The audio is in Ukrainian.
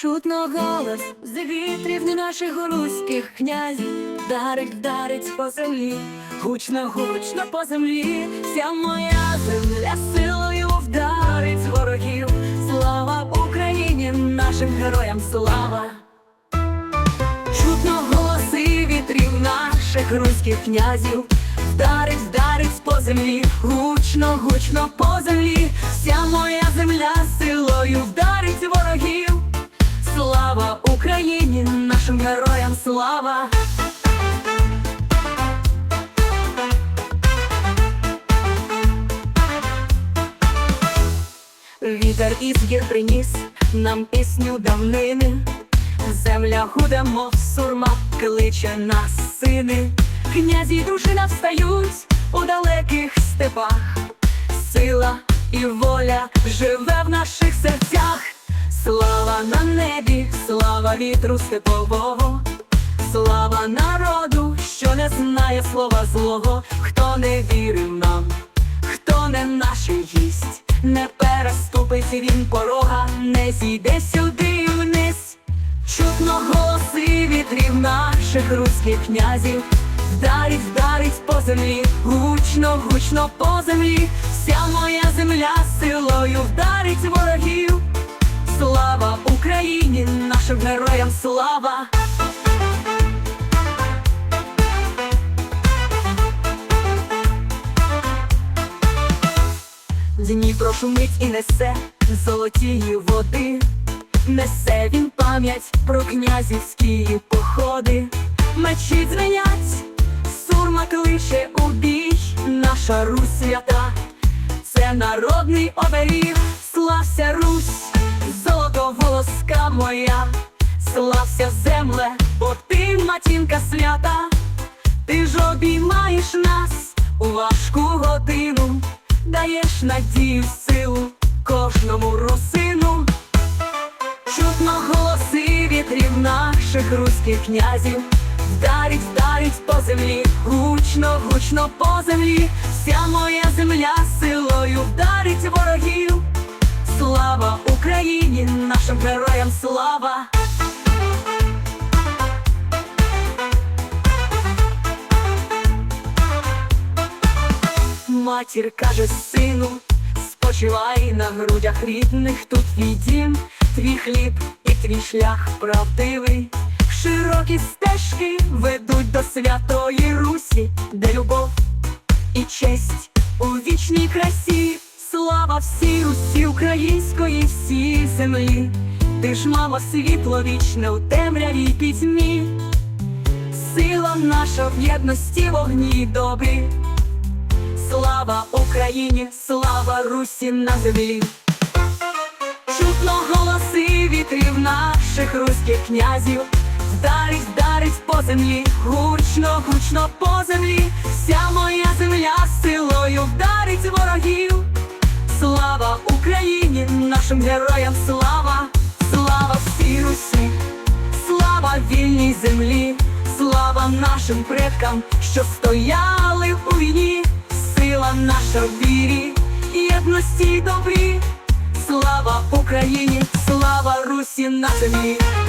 Чутно голос з не наших руських князів, дарить, вдарить по землі, гучно, гучно по землі, вся моя земля силою вдарить ворогів. Слава Україні, нашим героям слава! Чутно голоси вітрів наших руських князів, вдарить, вдарить по землі, гучно, гучно по землі, вся моя земля силою вдарить ворогів. Україні, нашим героям слава! Вітер із гір приніс нам пісню давнини, земля гуде, мов сурма, кличе нас сини, князі й дружина встають у далеких степах, сила і воля живе в наших серцях, слава на небі, слава вітру степового, слава народу, що не знає слова злого, хто не вірив нам хто не наший гість, не переступить він порога, не зійде сюди вниз. Чутно голоси вітрів наших руських князів, вдарить, вдарить по землі, гучно, гучно по землі, вся моя земля силою вдарить ворогів. Нашим героям слава! Дніпро шумить і несе золотії води, несе він пам'ять про князівські походи, мечі дзвенять, сурма кличе у бій, наша Русь свята, це народний оберіг, слався Русь, золото волоска моя, слався земле, бо ти матінка свята, ти ж обіймаєш нас у важку годину даєш надію, силу кожному русину, чутно голоси вітрів наших руських князів, вдарить, вдарить по землі, гучно, гучно по землі, вся моя земля силою вдарить ворогів. Слава Україні, нашим героям слава! Матір каже сину, спочивай на грудях рідних, тут твій дім, твій хліб і твій шлях правдивий. Широкі стежки ведуть до святої Русі, де любов і честь у вічній красі. Слава всій Русі української, всій землі. Ти ж, мамо, світло вічне у темряві пітьмі. Сила наша в єдності вогні добрі. Слава Україні, слава Русі на землі. Чутно голоси вітрів наших руських князів, вдарить, вдарить по землі, гучно, гучно по землі, вся моя земля силою вдарить ворогів. Слава Україні, нашим героям слава, слава всій Русі, слава вільній землі, слава нашим предкам, що стояли наша в вірі, єдності добрі, слава Україні, слава Русі на землі.